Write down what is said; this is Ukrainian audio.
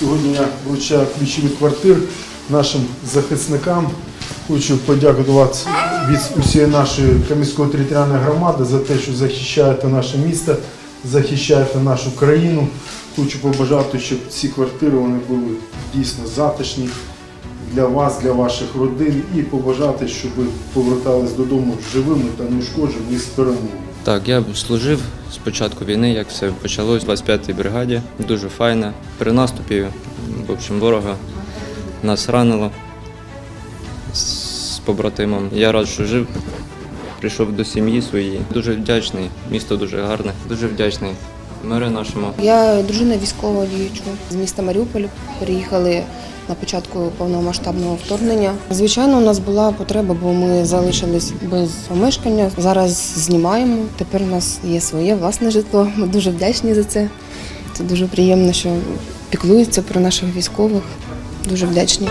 Сьогодні я вручаю ключі від квартир нашим захисникам. Хочу подякувати від усієї нашої коміської територіальної громади за те, що захищаєте наше місто, захищаєте нашу країну. Хочу побажати, щоб ці квартири вони були дійсно затишні для вас, для ваших родин, і побажати, щоб ви повертались додому живими та неушкодженими і з перемогою. Так, я служив з початку війни, як все почалось, 25-й бригаді. Дуже файно. При наступі, в общем, ворога нас ранило з побратимом. Я рад, що жив, прийшов до сім'ї своєї. Дуже вдячний, місто дуже гарне, дуже вдячний миру нашому. Я дружина військового діячу з міста Маріуполь. Приїхали на початку повномасштабного вторгнення. Звичайно, у нас була потреба, бо ми залишились без помешкання. Зараз знімаємо. Тепер у нас є своє власне житло. Ми дуже вдячні за це. Це дуже приємно, що піклуються про наших військових. Дуже вдячні.